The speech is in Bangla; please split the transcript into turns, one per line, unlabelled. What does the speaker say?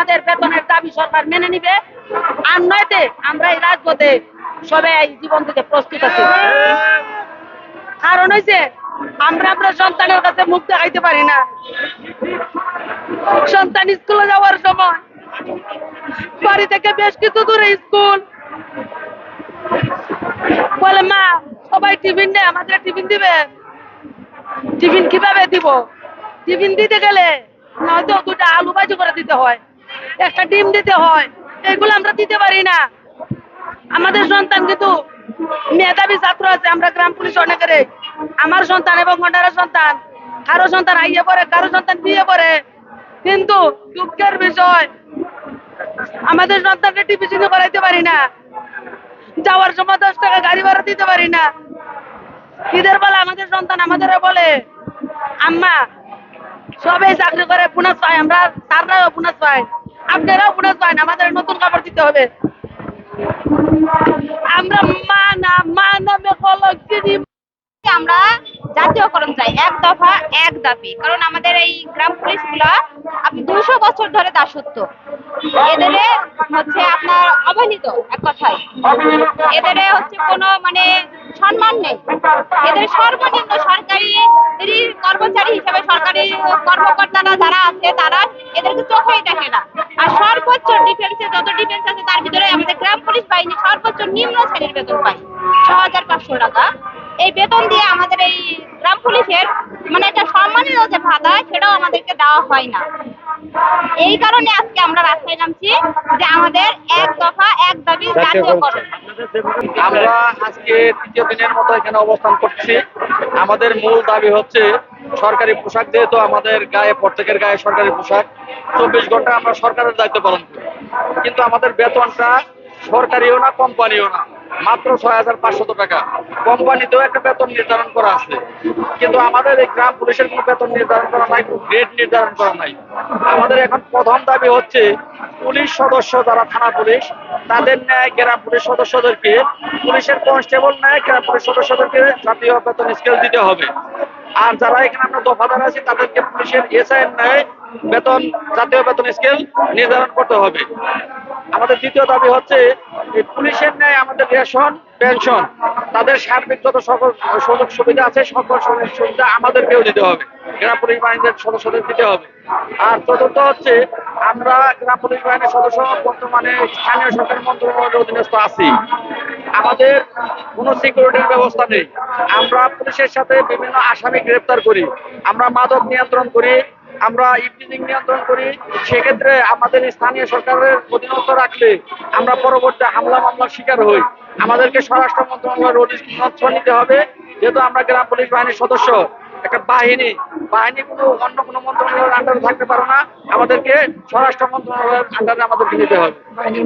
আমাদের বেতনের দাবি সরকার মেনে নিবে। আর নয়তে আমরা এই রাজপথে সবাই জীবন দিতে প্রস্তুত আছি। কারণ হয়েছে আমরা আমরা সন্তানের কাছে মুখ দেখাইতে পারি না। সন্তান স্কুলে যাওয়ার সময় বাড়ি থেকে বেশ কিছু দূরে স্কুল। বলে, মা, সবাই টিফিন নেই আমাদের টিফিন দিবে। টিফিন কীভাবে দিব? টিফিন দিতে গেলে নয়তো দুটা আলু ভাজি করে দিতে হয়। একটা ডিম দিতে হয়। এগুলো আমরা দিতে পারি না। আমাদের সন্তান কিন্তু মেধাবী ছাত্র আছে, আমরা গ্রাম পুলিশ অনেকের আমার সন্তান এবং অন্যান্য সন্তান, কারও সন্তান আইয়ে পড়ে, কারও সন্তান বিয়ে পড়ে। কিন্তু দুঃখের বিষয়, আমাদের সন্তানকে টিফিন করাইতে পারি না। যাওয়ার সময় দশ টাকা গাড়ি ভাড়া দিতে পারি না। ঈদের বেলা আমাদের সন্তান আমাদের বলে, আম্মা সবাই চাকরি করে পুনাস পায় আমরা তাররাও পুনাস পাই আপনারাও পুনাস পান আমাদের নতুন কাপড় দিতে হবে। আমরা চিনি
আমরা জাতীয়করণ চাই, এক দফা, এক দাবি। কারণ আমাদের এই গ্রাম পুলিশগুলা দুশো বছর ধরে দাসত্ব। এদের হচ্ছে আপনার অবহেলিত, এক কথায়। এদের হচ্ছে কোনো মানে সম্মান নেই। এদের সর্বনিম্ন সরকারি কর্মচারী হিসেবে সরকারি কর্মকর্তারা যারা আছে, তারা এদেরকে চোখেই দেখে না। আর সর্বোচ্চ ডিফেন্সে যত ডিফেন্স আছে, তার ভিতরে আমাদের গ্রাম পুলিশ বাহিনী সর্বোচ্চ নিম্ন শ্রেণির বেতন পায় ছ হাজার পাঁচশো টাকা। এই বেতন দিয়ে আমাদের এই গ্রাম পুলিশের মানে একটা সম্মানের যে ভাতা, সেটাও আমাদেরকে দেওয়া হয় না। এই কারণে আজকে আমরা রাস্তায় নামছি যে আমাদের এক দফা এক দাবি জাতীয়করণ
আমরা আজকে তৃতীয় দিনের মতো এখানে অবস্থান করছি। আমাদের মূল দাবি হচ্ছে সরকারি পোশাক যেহেতু আমাদের গায়ে প্রত্যেকের গায়ে সরকারি পোশাক চব্বিশ ঘণ্টা আমরা সরকারের দায়িত্ব পালন করি। কিন্তু আমাদের বেতনটা সরকারিও না কোম্পানিও না। মাত্র ছয় হাজার পাঁচশত টাকা। কোম্পানিতেও একটা বেতন নির্ধারণ করা আছে। কিন্তু আমাদের এই গ্রাম পুলিশের কোনো বেতন নির্ধারণ করা নাই গ্রেড নির্ধারণ করা নাই। আমাদের এখন প্রথম দাবি হচ্ছে, পুলিশ সদস্য যারা থানা পুলিশ, তাদের ন্যায় গ্রাম পুলিশ সদস্যদেরকে, পুলিশের কনস্টেবল ন্যায় গ্রাম পুলিশ সদস্যদেরকে জাতীয় বেতন স্কেল দিতে হবে। আর যারা এখানে আমরা দফাদার আছি, তাদেরকে পুলিশের এসআই ন্যায় বেতন, জাতীয় বেতন স্কেল নির্ধারণ করতে হবে। আমাদের দ্বিতীয় দাবি হচ্ছে পুলিশের ন্যায় আমাদের রেশন, পেনশন, তাদের সার্বিক যত সকল সুযোগ সুবিধা আছে, সকল সুযোগ সুবিধা আমাদেরকেও দিতে হবে। গ্রাম পুলিশ বাহিনীর সদস্যদের দিতে হবে। আর চতুর্থ হচ্ছে, আমরা গ্রাম পুলিশ বাহিনীর সদস্য, বর্তমানে স্থানীয় সরকার মন্ত্রণালয়ের অধীনস্থ আছি। আমাদের কোনো সিকিউরিটির ব্যবস্থা নেই। আমরা পুলিশের সাথে বিভিন্ন আসামি গ্রেপ্তার করি। আমরা মাদক নিয়ন্ত্রণ করি। আমরা ইভিনিং নিয়ন্ত্রণ করি। সেক্ষেত্রে আমাদের স্থানীয় সরকারের অধীনস্থ রাখলে আমরা পরবর্তী হামলা, মামলার শিকার হই। আমাদেরকে স্বরাষ্ট্র মন্ত্রণালয়ের অধীনস্থ নিতে হবে। যেহেতু আমরা গ্রাম পুলিশ বাহিনীর সদস্য, একটা বাহিনী বাহিনী কোনো অন্য কোনো মন্ত্রণালয়ের আন্ডারে থাকতে পারে না। আমাদেরকে স্বরাষ্ট্র মন্ত্রণালয়ের আন্ডারে আমাদেরকে নিতে হবে।